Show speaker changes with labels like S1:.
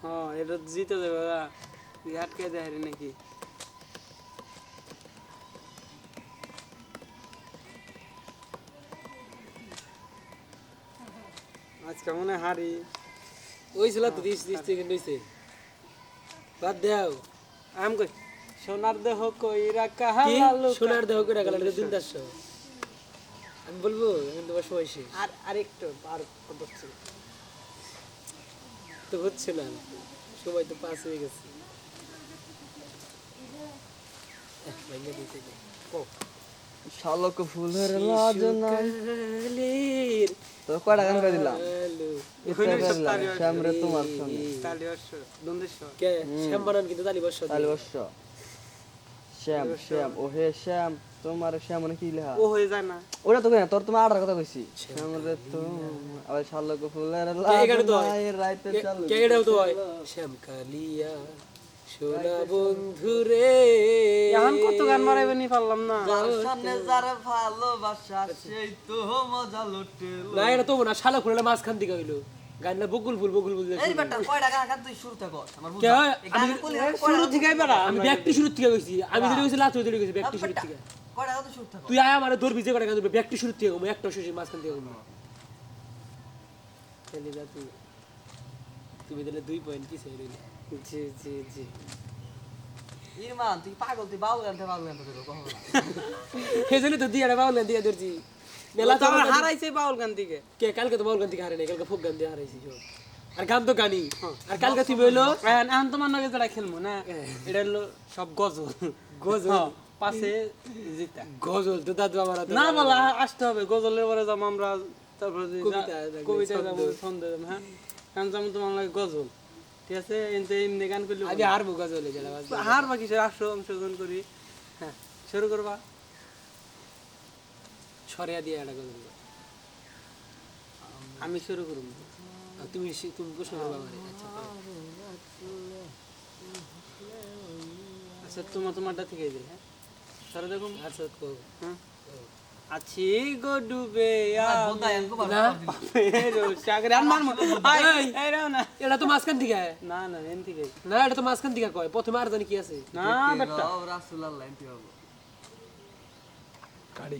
S1: হ্যাঁ এটা জিতে যাবে ওরা তুই আটকে দেয় নাকি? আজকে মনে হারি।
S2: ওই ছিল তো দিস দিস নইছে বাদ দেও।
S1: আম কই? সোনার দেহ কইরা
S2: কি?
S1: কাহালালু
S2: সোনার দেহ করে গেল এটা দিন দাস আমি বলব এখন তোমার সময়
S1: আর আরেকটু আর করছে
S2: তো হচ্ছে না সময় তো পাস হয়ে গেছে।
S3: শালক ফুলের লাজনা
S2: শিশুকালের
S3: তো কয়টা গান করে দিলাম শ্যামরে তোমার সঙ্গে।
S1: তালি অশ্ব
S2: কে? শ্যাম বানান কিন্তু তালি বর্ষ।
S3: শ্যাম শ্যাম ও হে শ্যাম তোমার শ্যাম মানে কি লেখা?
S1: ও হয়ে যায় না।
S3: ওটা তো তোর তোমার আটার কথা কইছি। শ্যামরে তুমি আবার শালক ফুলের
S2: এখানে তো হয়।
S3: রাইতে চালু
S2: কে এটাও তো হয়? শ্যাম কালিয়া সোনা বন্ধু রে।
S1: এখন কত গান মারাইবে নি পারলাম না।
S3: যার সামনে যার ভালোবাসা সেই তো মজা লুটে
S2: না এটা তো না শালা খুলে মাঝখান দিকে হইল। গানটা বকুল ফুল বকুল ফুল
S3: এই বেটা কয়টা গান গান তুই শুরুতে কর আমার
S2: কে?
S1: শুরু থেকে বেড়া
S2: আমি ব্যাগটি শুরু থেকে কইছি। আমি যেটা কইছি লাস্ট ওইটা কইছি ব্যাগটি শুরু থেকে।
S3: কয়টা গান তুই শুরুতে কর?
S2: তুই আয় আমার ধরবি যে কটা গান ধরবি ব্যাগটি শুরু থেকে কমো একটা শেষে মাঝখান থেকে কমো খেলি যা তুই তুমি দিলে দুই পয়েন্ট কি সেই রইলে
S1: জি জি জি।
S3: ইরমান তুই পাগল তুই বাউল গান থেকে বাউল গান থেকে কখন
S2: সেই জন্য তো দিয়ে বাউল গান দিয়ে ধরছি। মেলা তো আমার
S1: হারাইছে বাউল গান থেকে
S2: কে কালকে তো বাউল গান থেকে হারে কালকে ফোক গান দিয়ে হারাইছি আর গান তো গানি আর কালকে তুমি হইল
S1: এখন এখন তোমার নগে যারা খেলব না? এটা হলো সব গজল।
S2: গজল?
S1: হ্যাঁ, পাশে জিতা।
S2: গজল তো দাদু আমার
S1: না বলা আসতে হবে গজলের পরে যাব আমরা তারপরে
S2: কবিতা।
S1: যাব ছন্দ হ্যাঁ? গান যাব তোমার লাগে গজল। ঠিক আছে? এমনি এমনি গান করলে
S2: আমি হারবো গজলে যারা বাজবে।
S1: হার বাকি সে আসো অংশগ্রহণ করি। হ্যাঁ শুরু করবা।
S2: সরিয়া দিয়ে একটা গজল
S1: আমি শুরু করব।
S2: তুমি তুমি প্রশ্ন করবা আচ্ছা করো।
S1: আচ্ছা তোমার তোমারটা থেকে যাই হ্যাঁ? সরে দেখুন।
S2: আচ্ছা।
S1: হ্যাঁ? আছি গো ডুবে
S2: এটা তো মাঝখান দিকে।
S1: না না এন থেকে।
S2: না এটা তো মাঝখান দিকে কয়। প্রথমে আর জানি কি আছে।
S1: না